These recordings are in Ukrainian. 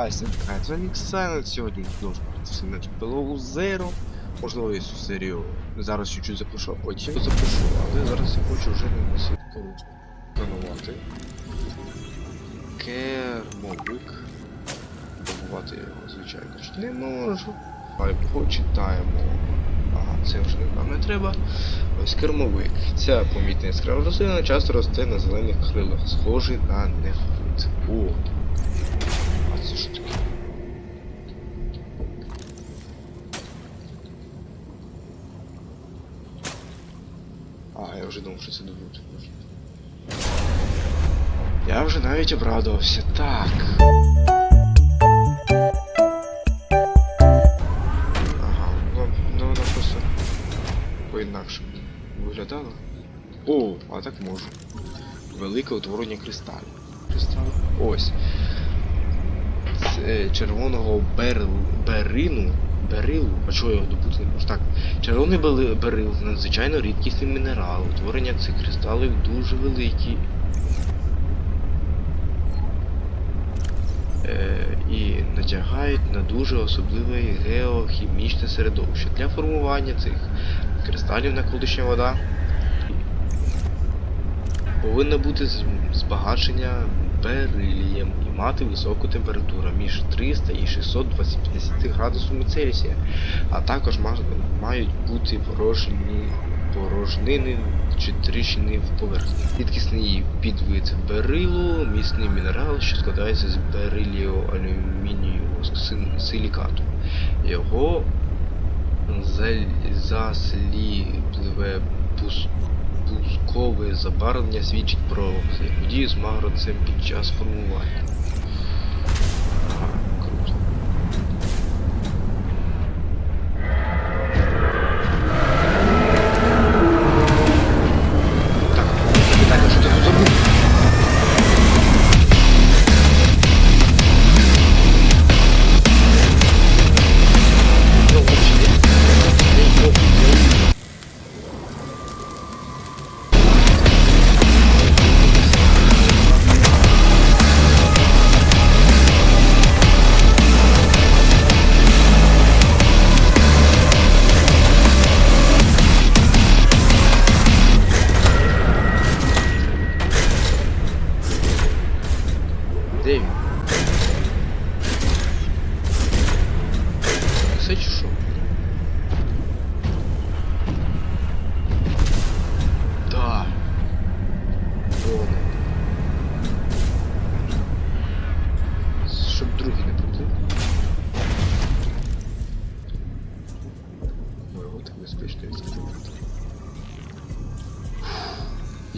Така з вами сьогодні все наче Below Zero. Можливо, цю серію зараз чуть-чуть запишу, потім запишу, але зараз я хочу вже на насідку планувати. Кермовик. Добувати його, звичайно ж, не можу. Але почитаємо. Ага, це вже нам не треба. Ось кермовик. Ця помітна яскрава рослина часто росте на зелених крилах, схожий на нефрит. О! А це що таке? А, я вже думав, що це добути можна. Я вже навіть обрадувався. Так. Ага, ну, ну вона просто по-інакше виглядала. О, а так можу. Велике утворення кристалів. Кристали. Ось. Це червоного берил, берину. Берилу, а чого його добути не можу? Так, червоний берил надзвичайно рідкісний мінерал. Утворення цих кристалів дуже великі. Е, і натягають на дуже особливе геохімічне середовище. Для формування цих кристалів навколишня вода повинна бути збагачення берилієм і мати високу температуру між 300 і 650 градусами Цельсія, а також мають бути порожні порожнини чи тріщини в поверхні. Рідкісний підвид берилу, міцний мінерал, що складається з бериліо-алюмінієвого силікату. Його засліпливе пус- пускове забарвлення свідчить про подію з магроцем під час формування.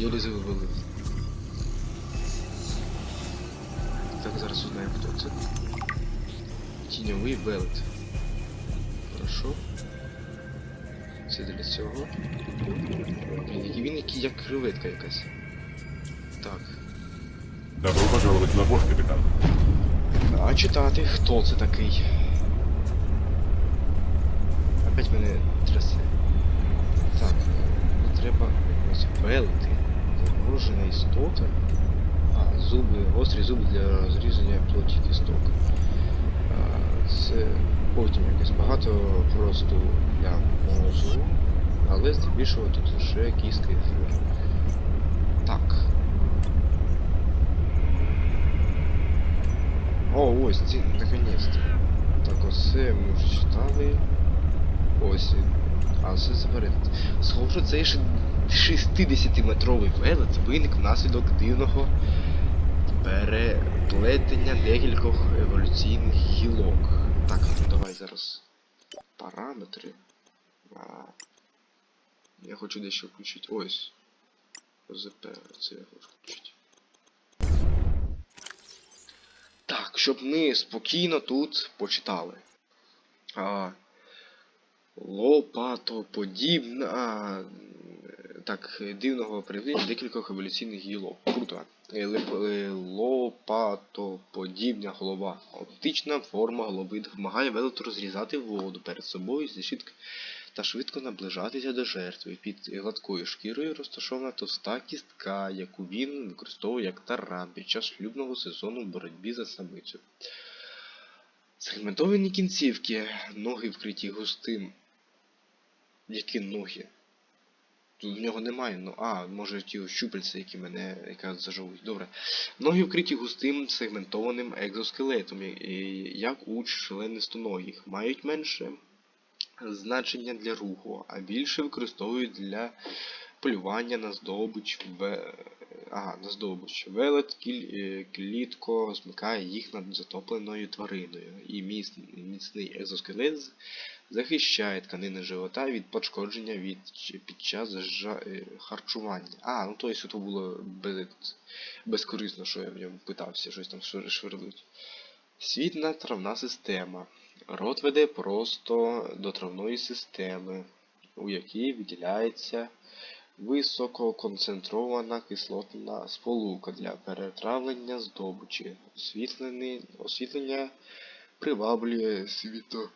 Єлі завивалив. Так, зараз узнаємо, хто це. Тіньовий велет. Хорошо. Це для цього. Блін, він який як креветка якась. Так. Добро пожаловать на борт, капитан. А читати, хто це такий? Опять мене трясе. Так, треба ось велети. Заморожена істота. А, зуби, гострі зуби для розрізання плоті кісток. Це потім якось багато просто для мозу. Але здебільшого тут лише кістка і флюр. Так. О, ось, наконец-то. Так, оце ми вже читали. Ось. А це заперед. Схоже, цей 60-метровий велет виник внаслідок дивного переплетення декількох еволюційних гілок. Так, ну давай зараз параметри. А, я хочу дещо включити. Ось. ОЗП, це я хочу включити. Так, щоб ми спокійно тут почитали. А, лопатоподібна. Так, дивного проявлення декількох еволюційних гілок. Круто. Е, е, Лопатоподібна голова. Оптична форма голови допомагає велету розрізати воду перед собою та швидко наближатися до жертви. Під гладкою шкірою розташована товста кістка, яку він використовує як таран під час шлюбного сезону в боротьбі за самицю. Сегментовані кінцівки, ноги вкриті густим. Які ноги? Тут в нього немає, ну а, може ті щупальця, які мене зажовують. Добре. Ноги вкриті густим сегментованим екзоскелетом, як у членистоногих. Мають менше значення для руху, а більше використовують для полювання на здобич в... ага, на здобич. Велет е, клітко змикає їх над затопленою твариною, і міцний, екзоскелет захищає тканини живота від пошкодження від... під час жа... е, харчування. А, ну тобто то було без... безкорисно, що я в ньому питався, щось там швир- швирлить. Світна травна система. Рот веде просто до травної системи, у якій виділяється висококонцентрована кислотна сполука для перетравлення. Освітлений- Освітлення приваблює світо...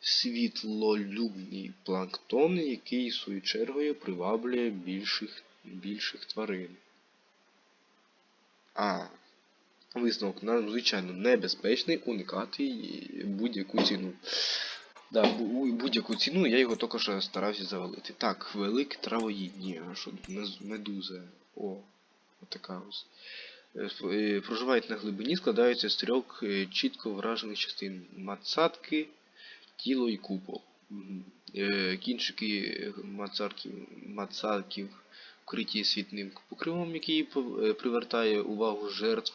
світлолюбний планктон, який свою чергою приваблює більших, більших тварин. А, висновок надзвичайно небезпечний уникати будь-яку ціну. Да, будь-яку ціну я його також старався завалити. Так, велике травоїдні, а що медуза. О, отака ось. Е, е, Проживають на глибині, складаються з трьох е, чітко вражених частин. Мацатки, тіло і купол. Кінчики мацарків, мацарків вкриті світним покривом, який привертає увагу жертв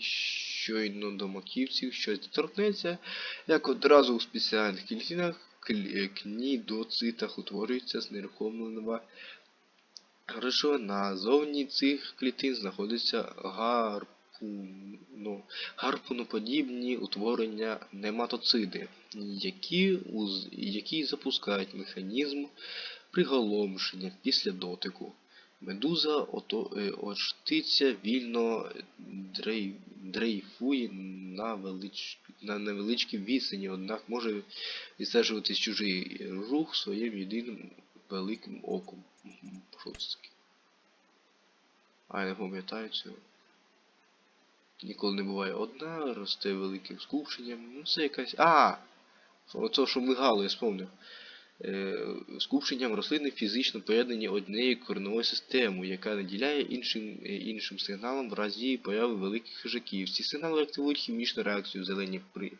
щойно до маківців, щось доторкнеться, як одразу у спеціальних е, кнідоцитах утворюється знерухомлена речовина. Зовні цих клітин знаходяться гарпуно, гарпуноподібні утворення нематоциди, які, уз- які запускають механізм приголомшення після дотику. Медуза ото, е, очтиться вільно дрей, дрейфує на, велич, на невеличкій відстані, однак може відстежувати чужий рух своїм єдиним великим оком. Мгм, Що це таке? А я не пам'ятаю цього. Ніколи не буває одна, росте великим скупченням. Ну це якась. А! Оце, що мигало, я спомнив. Е, скупченням рослини фізично поєднані однією кореневою системою, яка наділяє іншим, е, іншим сигналом в разі появи великих хижаків. Ці сигнали активують хімічну реакцію в зеленій при...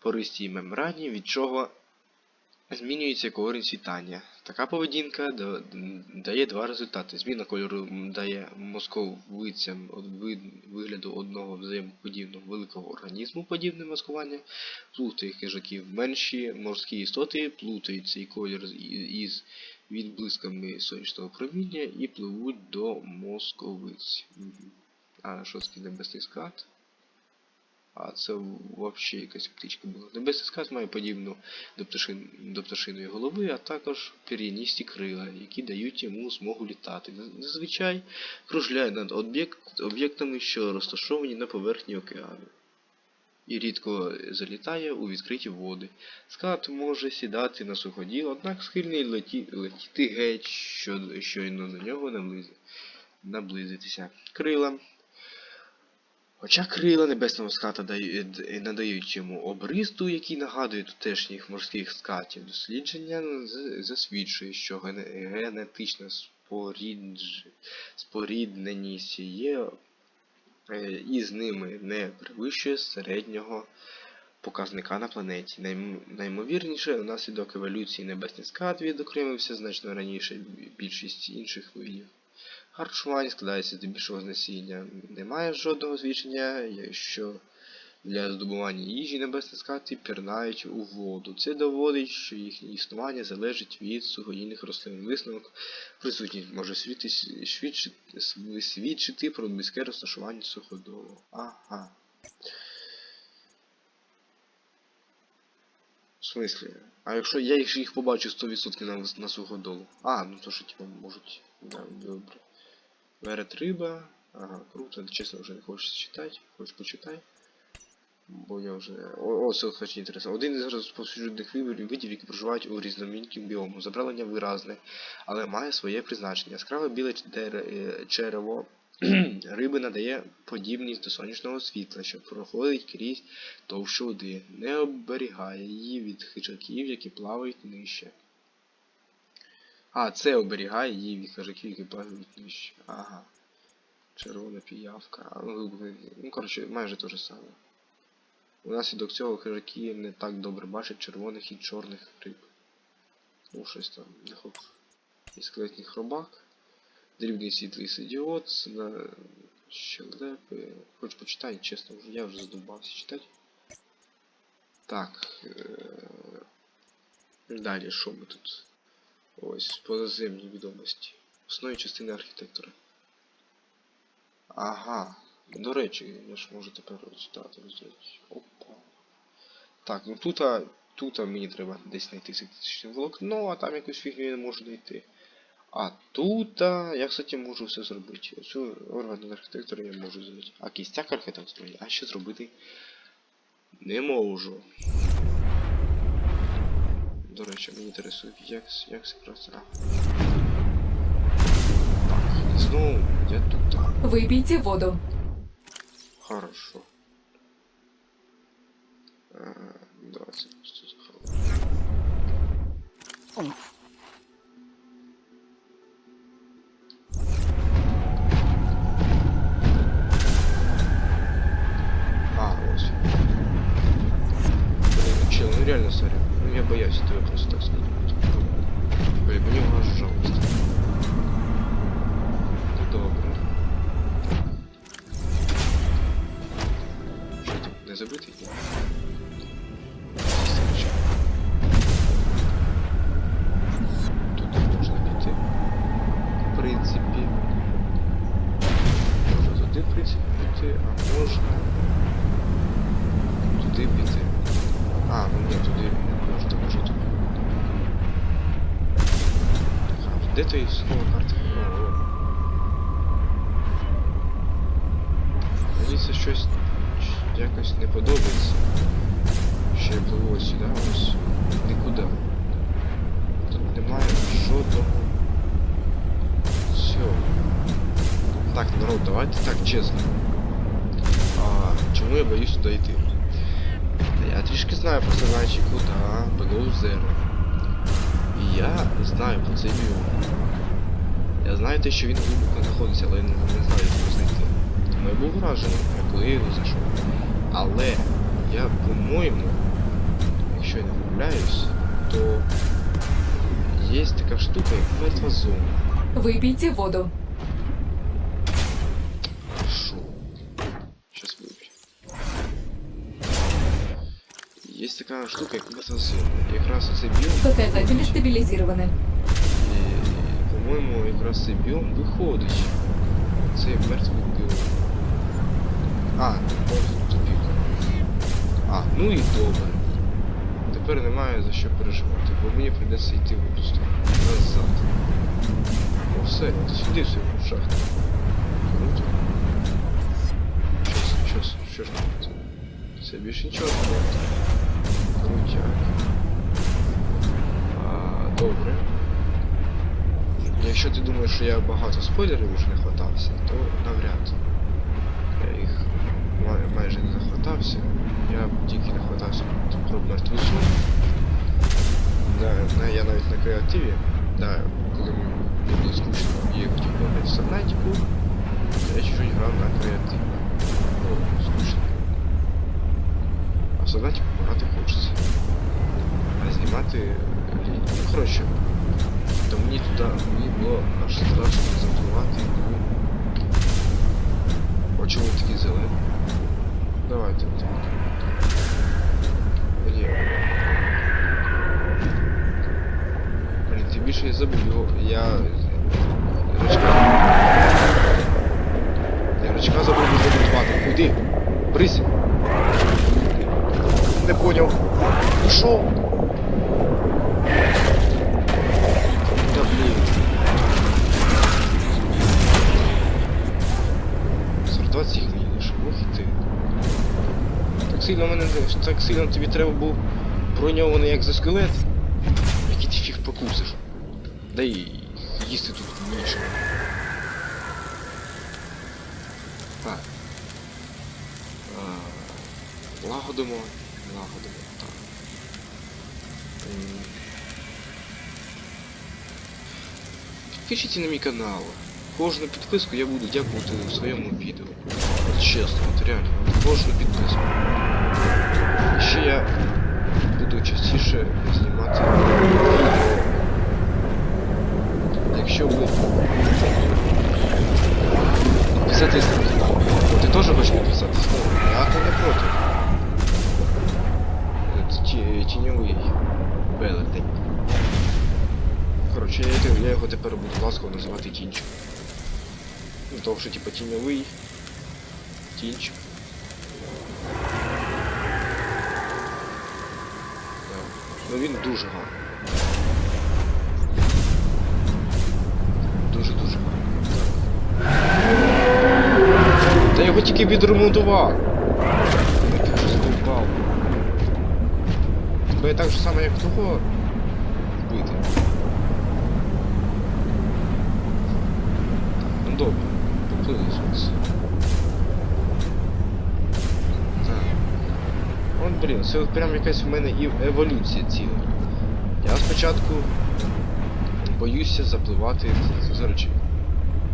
пористій мембрані, від чого змінюється корінь світання. Така поведінка дає два результати. Зміна кольору дає московицям вигляду одного взаємоподібного великого організму подібне маскування, плутає хижаків. Менші морські істоти плутають цей колір із відблисками сонячного проміння і пливуть до московиць. А це небесний скат? А це взагалі якась птичка була. Небесний скат має подібну до, пташин, до пташиної голови, а також пір'яністі крила, які дають йому змогу літати. Зазвичай кружляє над об'єкт, об'єктами, що розташовані на поверхні океану. І рідко залітає у відкриті води. Скат може сідати на суходіл, однак схильний леті, летіти геть, що, щойно до нього наблизитися. Крила. Хоча крила небесного ската дають, надають йому обристу, який нагадує тутешніх морських скатів, дослідження засвідчує, що генетична спорідж... спорідненість є е, із ними не перевищує середнього показника на планеті. Наймовірніше, внаслідок еволюції небесний скат відокремився значно раніше більшість інших видів. Харчування складається здебільшого з насіння. Немає жодного свідчення, якщо для здобування їжі небесні скати пірнають у воду. Це доводить, що їхнє існування залежить від суходільних рослин. Висновок присутність може свідчити, свідчити, свідчити про близьке розташування суходолу. Ага. В смислі? А якщо я їх, побачу 100% на, на суходолу? А, ну то що типа можуть. Да, добре. Верет риба. Ага, круто. Чесно, вже не хочеться читати. Хоч почитай. Бо я вже. О, це хоч інтересно. Один із розповсюджених видів, які проживають у різноманітнім біому. Забравлення виразне, але має своє призначення. Яскраве біле е, черево Риби надає подібність до сонячного світла, що проходить крізь товщу води, не оберігає її від хижаків, які плавають нижче. А, це оберігає її від які плавають нижче. Ага. Червона піявка. Ну, ну, коротше, майже те ж саме. Внаслідок цього хижаки не так добре бачать червоних і чорних риб. Ну, щось там, не хоп. І скелетний хробак. Дрібний світлий сидіот, на щелепи. Хоч почитай, чесно, я вже задумався читати. Так. Е... Далі, що ми тут? Ось, позаземні відомості. Основні частини архітектури. Ага. До речі, я ж можу тепер читати розділити. Опа. Так, ну тут, тут мені треба десь знайти синтетичне волокно, а там якусь фігню я не можу знайти. А тут я, кстати, можу все зробити. Цю орган архітектора я можу зробити. А кістяк архітектора я ще зробити не можу. До речі, мені інтересує, як, як це Так, знову я тут. Випійте воду. Хорошо. А, 20 что за Ну я просто так сказать. Блин, мне вас жалко. Не? Тут. В принципі. Можна туди, в принципі, а ну ні, туди туди. А, Де той знову карта? О, о. Мені це щось якось не подобається. Що я пливу сюди, ось нікуди. Тут немає жодного. Все. Так, народ, давайте так чесно. А чому я боюсь сюди йти? Та Я трішки знаю знаючи куди, Below Zero. І я знаю про цей біом. Я знаю те, що він глибоко знаходиться, але я не, не знаю, як його знайти. Тому я був вражений, коли я його знайшов. Але я, по-моєму, якщо я не помиляюсь, то є така штука, як мертва зона. Випійте воду. Есть такая штука, як зона. Якраз оцей біом, Показатели стабилизированы. і, по-моєму, якраз цей біом виходить. Цей мертвий біом. А, ось тупик. А, ну і добре. Тепер немає за що переживати, бо мені прийдеться йти в ту сторону. Назад. О, все, сюди все в шахту. Круто. Щось, щось, що ж тут? Це більше нічого не буде. А, добре. Якщо ти думаєш, що я багато спойлерів вже не хватався, то навряд. Я їх майже не захватався. Я тільки не хватався про мертву. Да, я навіть на креативі, да, коли мені скучно і я хотів я чуть-чуть грав на креативі. О, скучно. А в Сабнатіку грати хочеться. Лінь. Ну, коротше, то мені туди, мені було аж страшно запливати. А чому такі зелені? Давайте. от. Блін. Блін, ти більше не забув його. Я. Рачка. Я рачка забув забудувати. Куди? Брись. Не поняв. Ушов. Сильно мене так сильно тобі треба був броньований як за скелет. Який ти фіг покусиш. Да і їсти тут нічого. Так. Лагодимо. Лагодимо. Так. Підпишіться на мій канал. Кожну підписку я буду дякувати у своєму відео. Чесно, от реально, кожну підписку. Ще я буду частіше знімати. Якщо ви підписатись на канал. Ти теж хочеш підписатись? Я то не проти. Тіньовий велетень. Коротше, я, його тепер буду ласково називати тінчик. Того, що типа тіньовий. Тінчик. Да. Ну він дуже гарний. Дуже-дуже гарний. Та його тільки відремонтував. Ну, ти вже здовбав. Так же само, як того вбити. Ну добре, поплили звідси. Так. От, блін, це прям якась у мене і еволюція ціла. Я спочатку боюся запливати з- з речей.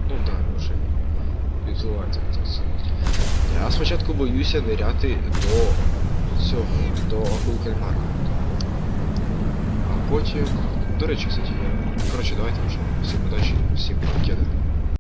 Ну так, вже відбувається це. Я спочатку боюся ниряти до цього, до акул. А потім. До речі, кстати, я. Коротше, давайте вже всім удачі, всім покидати.